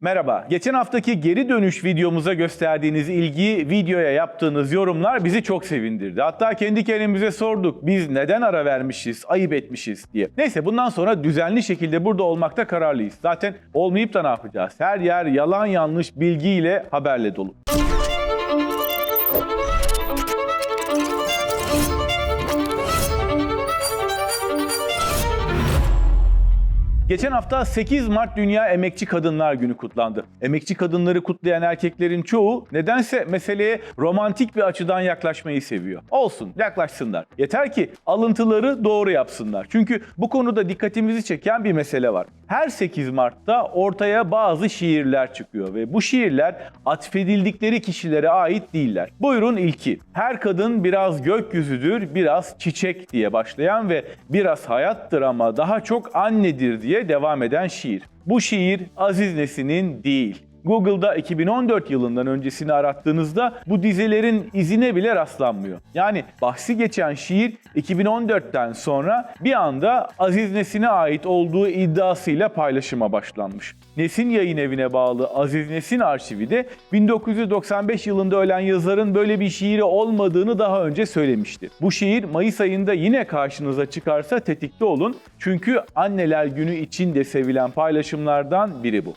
Merhaba. Geçen haftaki geri dönüş videomuza gösterdiğiniz ilgi, videoya yaptığınız yorumlar bizi çok sevindirdi. Hatta kendi kendimize sorduk. Biz neden ara vermişiz, ayıp etmişiz diye. Neyse bundan sonra düzenli şekilde burada olmakta kararlıyız. Zaten olmayıp da ne yapacağız? Her yer yalan yanlış bilgiyle haberle dolu. Geçen hafta 8 Mart Dünya Emekçi Kadınlar Günü kutlandı. Emekçi kadınları kutlayan erkeklerin çoğu nedense meseleye romantik bir açıdan yaklaşmayı seviyor. Olsun, yaklaşsınlar. Yeter ki alıntıları doğru yapsınlar. Çünkü bu konuda dikkatimizi çeken bir mesele var. Her 8 Mart'ta ortaya bazı şiirler çıkıyor ve bu şiirler atfedildikleri kişilere ait değiller. Buyurun ilki. Her kadın biraz gökyüzüdür, biraz çiçek diye başlayan ve biraz hayattır ama daha çok annedir diye devam eden şiir. Bu şiir Aziz Nesin'in değil. Google'da 2014 yılından öncesini arattığınızda bu dizelerin izine bile rastlanmıyor. Yani bahsi geçen şiir 2014'ten sonra bir anda Aziz Nesin'e ait olduğu iddiasıyla paylaşıma başlanmış. Nesin yayın evine bağlı Aziz Nesin arşivi de 1995 yılında ölen yazarın böyle bir şiiri olmadığını daha önce söylemişti. Bu şiir Mayıs ayında yine karşınıza çıkarsa tetikte olun çünkü anneler günü için de sevilen paylaşımlardan biri bu.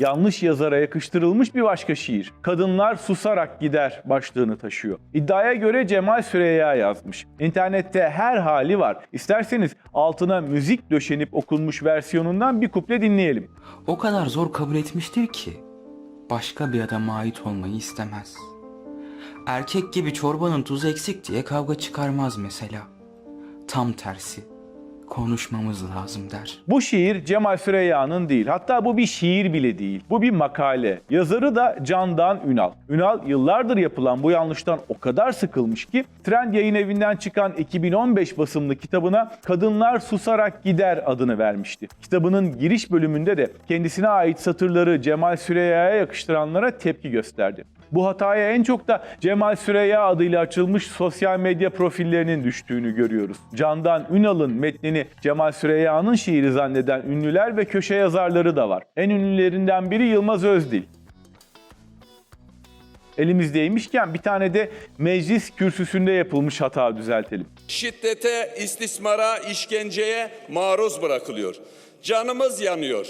Yanlış yazara yakıştırılmış bir başka şiir. Kadınlar susarak gider başlığını taşıyor. İddiaya göre Cemal Süreyya yazmış. İnternette her hali var. İsterseniz altına müzik döşenip okunmuş versiyonundan bir kuple dinleyelim. O kadar zor kabul etmiştir ki başka bir adama ait olmayı istemez. Erkek gibi çorbanın tuzu eksik diye kavga çıkarmaz mesela. Tam tersi. Konuşmamız lazım der. Bu şiir Cemal Süreyya'nın değil. Hatta bu bir şiir bile değil. Bu bir makale. Yazarı da Candan Ünal. Ünal yıllardır yapılan bu yanlıştan o kadar sıkılmış ki Trend Yayın Evi'nden çıkan 2015 basımlı kitabına Kadınlar Susarak Gider adını vermişti. Kitabının giriş bölümünde de kendisine ait satırları Cemal Süreyya'ya yakıştıranlara tepki gösterdi. Bu hataya en çok da Cemal Süreyya adıyla açılmış sosyal medya profillerinin düştüğünü görüyoruz. Candan Ünal'ın metnini Cemal Süreyya'nın şiiri zanneden ünlüler ve köşe yazarları da var. En ünlülerinden biri Yılmaz Özdil. Elimizdeymişken bir tane de meclis kürsüsünde yapılmış hata düzeltelim. Şiddete, istismara, işkenceye maruz bırakılıyor. Canımız yanıyor.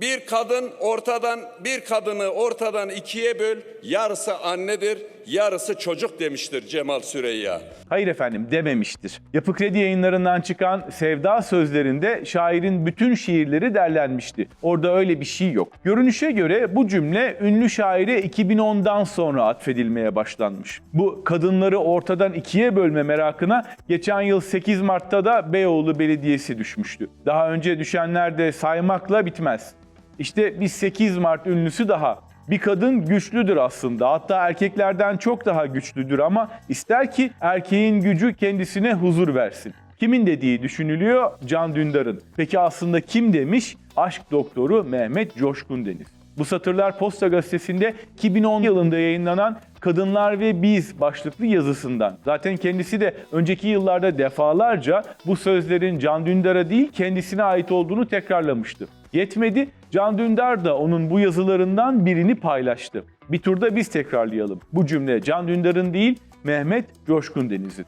Bir kadın ortadan bir kadını ortadan ikiye böl. Yarısı annedir, yarısı çocuk demiştir Cemal Süreyya. Hayır efendim dememiştir. Yapı Kredi yayınlarından çıkan Sevda sözlerinde şairin bütün şiirleri derlenmişti. Orada öyle bir şey yok. Görünüşe göre bu cümle ünlü şaire 2010'dan sonra atfedilmeye başlanmış. Bu kadınları ortadan ikiye bölme merakına geçen yıl 8 Mart'ta da Beyoğlu Belediyesi düşmüştü. Daha önce düşenler de saymakla bitmez. İşte bir 8 Mart ünlüsü daha. Bir kadın güçlüdür aslında. Hatta erkeklerden çok daha güçlüdür ama ister ki erkeğin gücü kendisine huzur versin. Kimin dediği düşünülüyor? Can Dündar'ın. Peki aslında kim demiş? Aşk doktoru Mehmet Coşkun Deniz. Bu satırlar Posta Gazetesi'nde 2010 yılında yayınlanan Kadınlar ve Biz başlıklı yazısından. Zaten kendisi de önceki yıllarda defalarca bu sözlerin Can Dündar'a değil kendisine ait olduğunu tekrarlamıştı. Yetmedi, Can Dündar da onun bu yazılarından birini paylaştı. Bir turda biz tekrarlayalım. Bu cümle Can Dündar'ın değil, Mehmet Coşkun Deniz'in.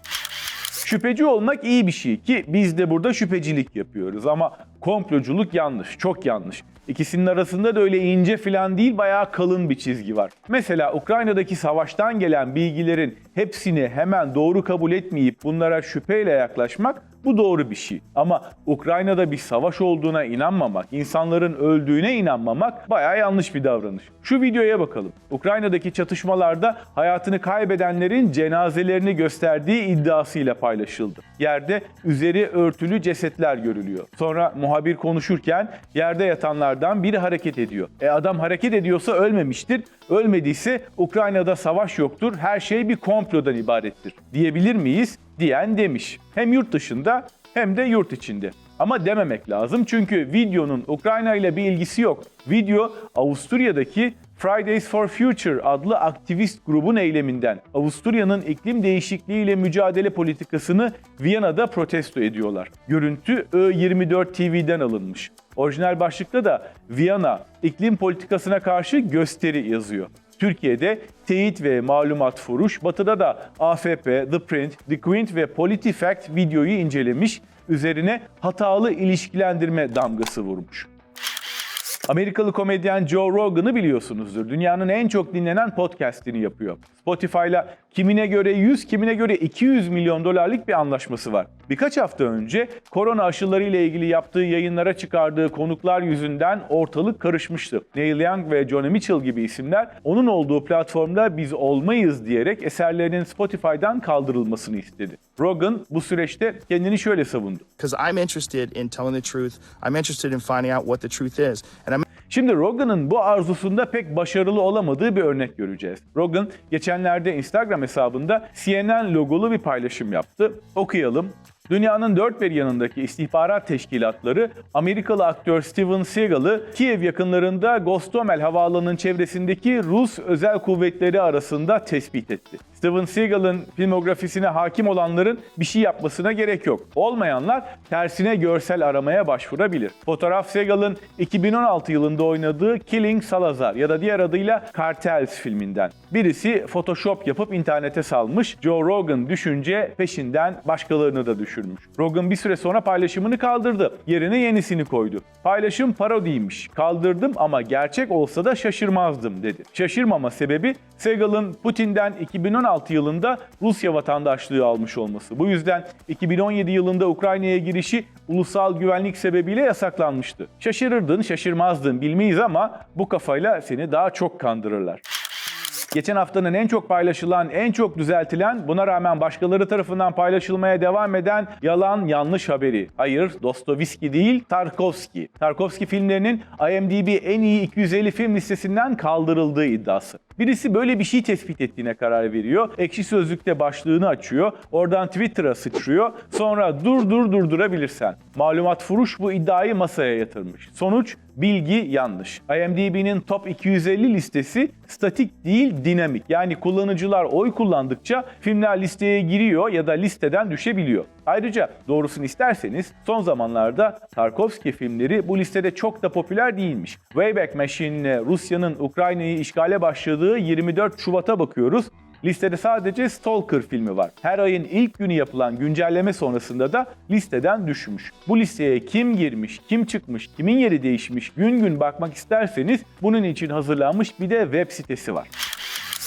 Şüpheci olmak iyi bir şey ki biz de burada şüphecilik yapıyoruz ama komploculuk yanlış, çok yanlış. İkisinin arasında da öyle ince filan değil bayağı kalın bir çizgi var. Mesela Ukrayna'daki savaştan gelen bilgilerin hepsini hemen doğru kabul etmeyip bunlara şüpheyle yaklaşmak bu doğru bir şey. Ama Ukrayna'da bir savaş olduğuna inanmamak, insanların öldüğüne inanmamak bayağı yanlış bir davranış. Şu videoya bakalım. Ukrayna'daki çatışmalarda hayatını kaybedenlerin cenazelerini gösterdiği iddiasıyla paylaşıldı. Yerde üzeri örtülü cesetler görülüyor. Sonra muhabir konuşurken yerde yatanlardan biri hareket ediyor. E adam hareket ediyorsa ölmemiştir. Ölmediyse Ukrayna'da savaş yoktur. Her şey bir komplodan ibarettir. Diyebilir miyiz? Diyen demiş. Hem yurt dışında hem de yurt içinde. Ama dememek lazım çünkü videonun Ukrayna ile bir ilgisi yok. Video Avusturya'daki Fridays for Future adlı aktivist grubun eyleminden. Avusturya'nın iklim değişikliğiyle mücadele politikasını Viyana'da protesto ediyorlar. Görüntü Ö24 TV'den alınmış. Orijinal başlıkta da Viyana iklim politikasına karşı gösteri yazıyor. Türkiye'de teyit ve malumat furuş, batıda da AFP, The Print, The Quint ve PolitiFact videoyu incelemiş, üzerine hatalı ilişkilendirme damgası vurmuş. Amerikalı komedyen Joe Rogan'ı biliyorsunuzdur. Dünyanın en çok dinlenen podcast'ini yapıyor. Spotify'la kimine göre 100, kimine göre 200 milyon dolarlık bir anlaşması var. Birkaç hafta önce korona aşıları ile ilgili yaptığı yayınlara çıkardığı konuklar yüzünden ortalık karışmıştı. Neil Young ve Johnny Mitchell gibi isimler onun olduğu platformda biz olmayız diyerek eserlerinin Spotify'dan kaldırılmasını istedi. Rogan bu süreçte kendini şöyle savundu. because I'm interested in telling the truth. I'm interested in finding out what the truth is. And I'm Şimdi Rogan'ın bu arzusunda pek başarılı olamadığı bir örnek göreceğiz. Rogan geçenlerde Instagram hesabında CNN logolu bir paylaşım yaptı. Okuyalım. Dünyanın dört bir yanındaki istihbarat teşkilatları Amerikalı aktör Steven Seagal'ı Kiev yakınlarında Gostomel havaalanının çevresindeki Rus özel kuvvetleri arasında tespit etti. Steven Seagal'ın filmografisine hakim olanların bir şey yapmasına gerek yok. Olmayanlar tersine görsel aramaya başvurabilir. Fotoğraf Seagal'ın 2016 yılında oynadığı Killing Salazar ya da diğer adıyla Cartels filminden. Birisi Photoshop yapıp internete salmış. Joe Rogan düşünce peşinden başkalarını da düşürmüş. Rogan bir süre sonra paylaşımını kaldırdı. Yerine yenisini koydu. Paylaşım parodiymiş. Kaldırdım ama gerçek olsa da şaşırmazdım dedi. Şaşırmama sebebi Seagal'ın Putin'den 2016 yılında Rusya vatandaşlığı almış olması. Bu yüzden 2017 yılında Ukrayna'ya girişi ulusal güvenlik sebebiyle yasaklanmıştı. Şaşırırdın, şaşırmazdın bilmeyiz ama bu kafayla seni daha çok kandırırlar. Geçen haftanın en çok paylaşılan, en çok düzeltilen, buna rağmen başkaları tarafından paylaşılmaya devam eden yalan yanlış haberi. Hayır, Dostoyevski değil, Tarkovski. Tarkovski filmlerinin IMDb en iyi 250 film listesinden kaldırıldığı iddiası. Birisi böyle bir şey tespit ettiğine karar veriyor. Ekşi Sözlük'te başlığını açıyor. Oradan Twitter'a sıçrıyor. Sonra dur dur durdurabilirsen. Malumat Furuş bu iddiayı masaya yatırmış. Sonuç bilgi yanlış. IMDb'nin Top 250 listesi statik değil dinamik. Yani kullanıcılar oy kullandıkça filmler listeye giriyor ya da listeden düşebiliyor. Ayrıca doğrusunu isterseniz son zamanlarda Tarkovski filmleri bu listede çok da popüler değilmiş. Wayback Machine'le Rusya'nın Ukrayna'yı işgale başladığı 24 Şubat'a bakıyoruz. Listede sadece Stalker filmi var. Her ayın ilk günü yapılan güncelleme sonrasında da listeden düşmüş. Bu listeye kim girmiş, kim çıkmış, kimin yeri değişmiş gün gün bakmak isterseniz bunun için hazırlanmış bir de web sitesi var.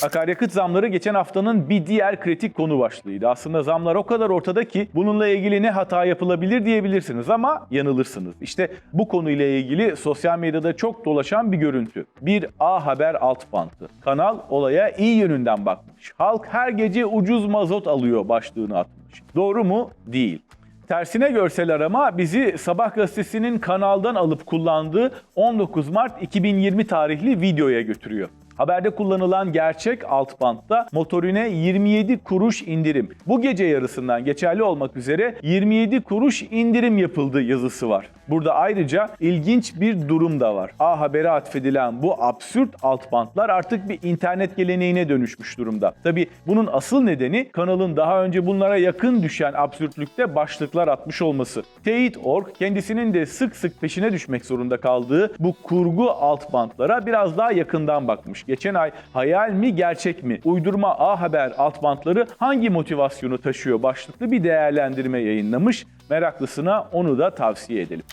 Akaryakıt zamları geçen haftanın bir diğer kritik konu başlığıydı. Aslında zamlar o kadar ortada ki bununla ilgili ne hata yapılabilir diyebilirsiniz ama yanılırsınız. İşte bu konuyla ilgili sosyal medyada çok dolaşan bir görüntü. Bir A Haber alt bantı. Kanal olaya iyi yönünden bakmış. Halk her gece ucuz mazot alıyor başlığını atmış. Doğru mu? Değil. Tersine görsel arama bizi Sabah gazetesinin kanaldan alıp kullandığı 19 Mart 2020 tarihli videoya götürüyor. Haberde kullanılan gerçek alt bantta motorine 27 kuruş indirim. Bu gece yarısından geçerli olmak üzere 27 kuruş indirim yapıldı yazısı var. Burada ayrıca ilginç bir durum da var. A Haber'e atfedilen bu absürt alt bantlar artık bir internet geleneğine dönüşmüş durumda. Tabi bunun asıl nedeni kanalın daha önce bunlara yakın düşen absürtlükte başlıklar atmış olması. Teyit.org kendisinin de sık sık peşine düşmek zorunda kaldığı bu kurgu alt bantlara biraz daha yakından bakmış. Geçen ay hayal mi gerçek mi? Uydurma A Haber alt bantları hangi motivasyonu taşıyor başlıklı bir değerlendirme yayınlamış. Meraklısına onu da tavsiye edelim.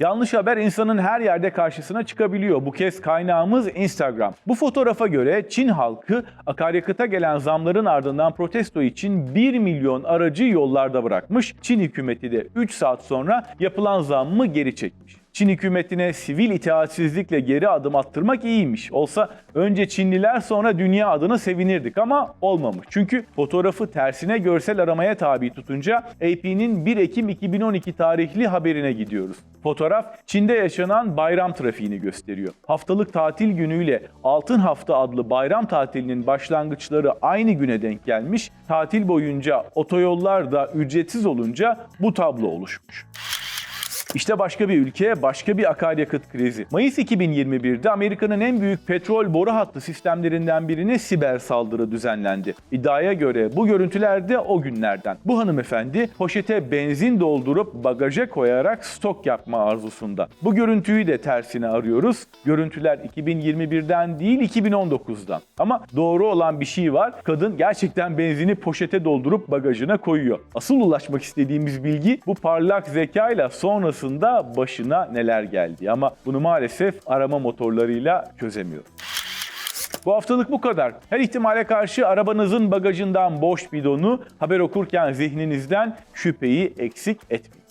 Yanlış haber insanın her yerde karşısına çıkabiliyor. Bu kez kaynağımız Instagram. Bu fotoğrafa göre Çin halkı akaryakıta gelen zamların ardından protesto için 1 milyon aracı yollarda bırakmış. Çin hükümeti de 3 saat sonra yapılan zammı geri çekmiş. Çin hükümetine sivil itaatsizlikle geri adım attırmak iyiymiş. Olsa önce Çinliler sonra dünya adına sevinirdik ama olmamış. Çünkü fotoğrafı tersine görsel aramaya tabi tutunca AP'nin 1 Ekim 2012 tarihli haberine gidiyoruz. Fotoğraf Çin'de yaşanan bayram trafiğini gösteriyor. Haftalık tatil günüyle Altın Hafta adlı bayram tatilinin başlangıçları aynı güne denk gelmiş. Tatil boyunca otoyollar da ücretsiz olunca bu tablo oluşmuş. İşte başka bir ülke, başka bir akaryakıt krizi. Mayıs 2021'de Amerika'nın en büyük petrol boru hattı sistemlerinden birine siber saldırı düzenlendi. İddiaya göre bu görüntüler de o günlerden. Bu hanımefendi poşete benzin doldurup bagaja koyarak stok yapma arzusunda. Bu görüntüyü de tersine arıyoruz. Görüntüler 2021'den değil 2019'dan. Ama doğru olan bir şey var. Kadın gerçekten benzini poşete doldurup bagajına koyuyor. Asıl ulaşmak istediğimiz bilgi bu parlak zekayla sonrasında başına neler geldi. Ama bunu maalesef arama motorlarıyla çözemiyor. Bu haftalık bu kadar. Her ihtimale karşı arabanızın bagajından boş bidonu haber okurken zihninizden şüpheyi eksik etmeyin.